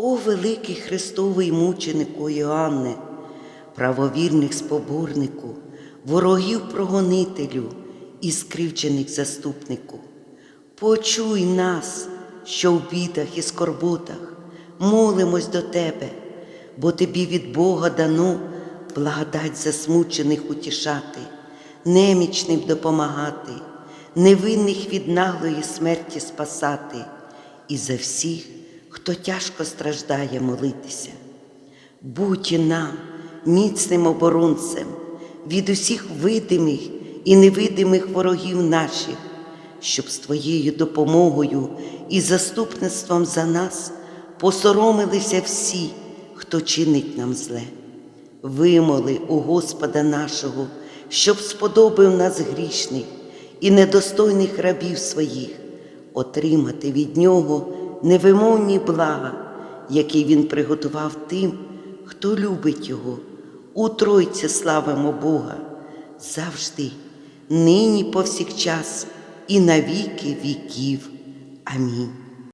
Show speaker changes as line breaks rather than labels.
О великий Христовий мученику Іоанне, правовірних споборнику, ворогів прогонителю і скривчених заступнику, почуй нас, що в бідах і скорботах молимось до Тебе, бо Тобі від Бога дано благодать засмучених утішати, немічним допомагати, невинних від наглої смерті спасати і за всіх, хто тяжко страждає молитися. Будь і нам міцним оборонцем від усіх видимих і невидимих ворогів наших, щоб з Твоєю допомогою і заступництвом за нас посоромилися всі, хто чинить нам зле. Вимоли у Господа нашого, щоб сподобав нас грішних і недостойних рабів своїх, отримати від Нього невимовні блага, які Він приготував тим, хто любить Його. У Тройці славимо Бога завжди, нині повсякчас і на віки віків. Амінь.